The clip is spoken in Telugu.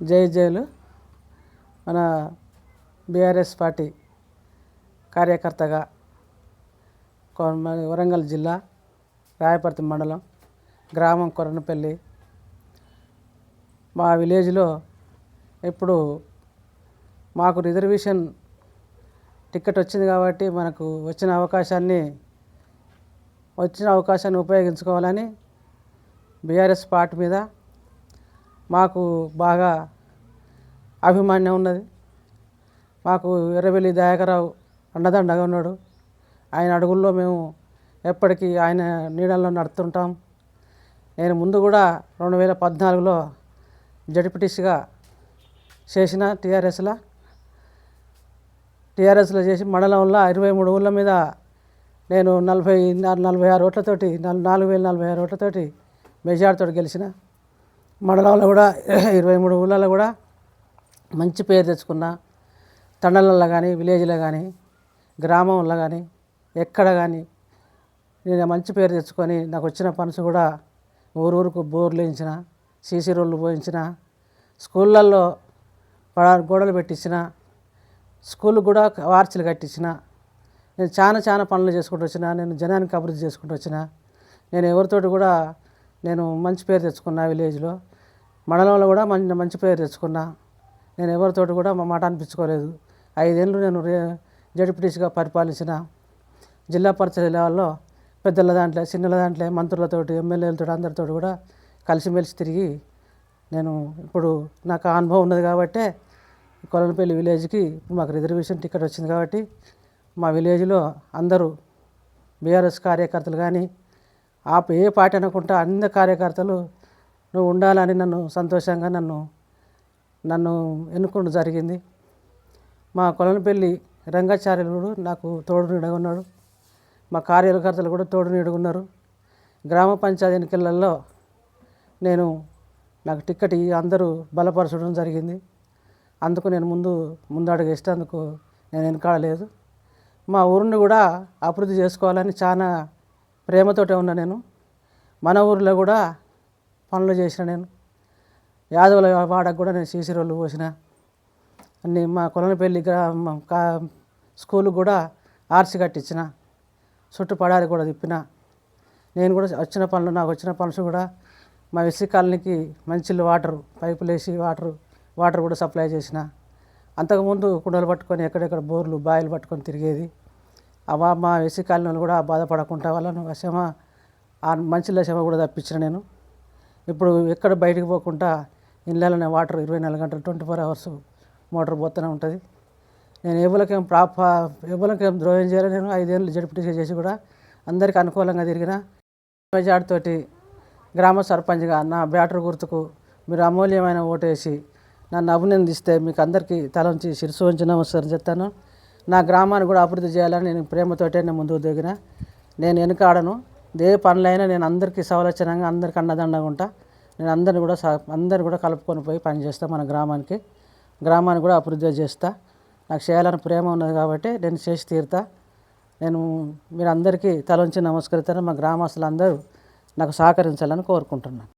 జై జైలు. మన బీఆర్ఎస్ పార్టీ కార్యకర్తగా వరంగల్ జిల్లా రాయపర్తి మండలం గ్రామం కొరనపల్లి. మా విలేజ్లో ఇప్పుడు మాకు రిజర్వేషన్ టికెట్ వచ్చింది కాబట్టి మనకు వచ్చిన అవకాశాన్ని వచ్చిన అవకాశాన్ని ఉపయోగించుకోవాలని బీఆర్ఎస్ పార్టీ మీద మాకు బాగా అభిమాన్యం ఉన్నది. మాకు ఎర్రబెల్లి దయాకరావు అండదండగా ఉన్నాడు. ఆయన అడుగుల్లో మేము ఎప్పటికీ ఆయన నీడల్లో నడుతుంటాం. నేను ముందు కూడా రెండు వేల పద్నాలుగులో జడ్పీటీసీగా చేసిన టీఆర్ఎస్లో టీఆర్ఎస్లో చేసి మండలంలో ఇరవై మూడు ఊళ్ళ మీద నేను నలభై నలభై ఆరు ఓట్లతోటి నాలుగు వేల నలభై ఆరు ఓట్లతోటి మెజార్టీతో గెలిచిన మండలంలో కూడా ఇరవై మూడు ఊళ్ళలో కూడా మంచి పేరు తెచ్చుకున్న తండలలో కానీ విలేజ్లో కానీ గ్రామంలో కానీ ఎక్కడ కానీ నేను మంచి పేరు తెచ్చుకొని నాకు వచ్చిన ఫండ్స్ కూడా ఊరు ఊరుకు బోర్లు వేయించిన సీసీ రోడ్లు పోయించిన స్కూళ్ళల్లో పడారు గోడలు పెట్టించిన స్కూల్ కూడా వార్చిలు కట్టించిన. నేను చాలా చాలా పనులు చేసుకుంటూ వచ్చిన నేను జనానికి అభివృద్ధి చేసుకుంటూ వచ్చిన. నేను ఎవరితోటి కూడా నేను మంచి పేరు తెచ్చుకున్నా విలేజ్లో. మండలంలో కూడా మంచి మంచి పేరు తెచ్చుకున్నా. నేను ఎవరితోటి కూడా మా మాట అనిపించుకోలేదు. ఐదేళ్ళు నేను రే జడ్పీటీసీగా పరిపాలించిన జిల్లా పరిషత్ లెవెల్లో పెద్దల దాంట్లో చిన్నల దాంట్లో మంత్రులతోటి ఎమ్మెల్యేలతో అందరితో కూడా కలిసిమెలిసి తిరిగి నేను ఇప్పుడు నాకు అనుభవం ఉన్నది కాబట్టే కొలనపల్లి విలేజ్కి మాకు రిజర్వేషన్ టికెట్ వచ్చింది కాబట్టి మా విలేజ్లో అందరూ బీఆర్ఎస్ కార్యకర్తలు కానీ ఆ ఏ పార్టీ అనుకుంటా అన్ని కార్యకర్తలు నువ్వు ఉండాలని నన్ను సంతోషంగా నన్ను నన్ను ఎన్నుకోవడం జరిగింది. మా కొలనపల్లి రంగాచార్యులు నాకు తోడు నీడగా ఉన్నాడు. మా కార్యకర్తలు కూడా తోడు నీడగా ఉన్నారు. గ్రామ పంచాయతీ ఎన్నికలలో నేను నాకు టిక్కెట్ అందరూ బలపరచడం జరిగింది. అందుకు నేను ముందు ముందడుగు ఇష్టేందుకు నేను వెనకాడలేదు. మా ఊరిని కూడా అభివృద్ధి చేసుకోవాలని చాలా ప్రేమతోటే ఉన్నా నేను. మన ఊరిలో కూడా పనులు చేసిన నేను. యాదవుల వాడకు కూడా నేను సీసీ రోడ్లు పోసిన. అన్ని మా కొలనపల్లి గ్రామం కా స్కూల్ కూడా ఆర్సి కట్టించిన. చుట్టూ పడారి కూడా తిప్పిన. నేను కూడా వచ్చిన పనులు నాకు వచ్చిన పనులు కూడా మా ఎస్సీ కాలనీకి మంచిళ్ళు వాటర్ పైపులు వేసి వాటర్ వాటర్ కూడా సప్లై చేసిన. అంతకుముందు కుండలు పట్టుకొని ఎక్కడెక్కడ బోర్లు బాయిలు పట్టుకొని తిరిగేది. అవా మా ఎస్సీ కాలనీలు కూడా బాధపడకుండా వాళ్ళను క్షమ ఆ మంచిళ్ళ క్షమ కూడా తప్పించిన నేను. ఇప్పుడు ఎక్కడ బయటికి పోకుండా ఇళ్ళలోనే వాటర్ ఇరవై నాలుగు గంటలు ట్వంటీ ఫోర్ అవర్స్ మోటార్ పోతూనే ఉంటుంది. నేను ఎవరికేం ప్రాప ఎవరికేం ద్రోహం చేయాలి నేను ఐదేళ్ళు జడిపిటీ చేసి కూడా అందరికీ అనుకూలంగా తిరిగిన మెజార్టీతోటి గ్రామ సర్పంచ్గా నా బ్యాటరీ గుర్తుకు మీరు అమూల్యమైన ఓటేసి నన్ను అభినందిస్తే మీకు అందరికీ తలంచి శిరసు వంచి నమస్కారం చెప్తాను. నా గ్రామాన్ని కూడా అభివృద్ధి చేయాలని నేను ప్రేమతోటే నేను ముందుకు దిగిన. నేను వెనుకాడను. ఏ పనులైనా నేను అందరికీ సవలచనంగా అందరికీ అన్నదండగా ఉంటా. నేను అందరిని కూడా అందరిని కూడా కలుపుకొని పోయి పని చేస్తా మన గ్రామానికి. గ్రామాన్ని కూడా అభివృద్ధి చేస్తా. నాకు చేయాలని ప్రేమ ఉన్నది కాబట్టి నేను చేసి తీరుతా. నేను మీరు అందరికీ తలంచి నమస్కరిస్తాను. మా గ్రామస్తులందరూ నాకు సహకరించాలని కోరుకుంటున్నాను.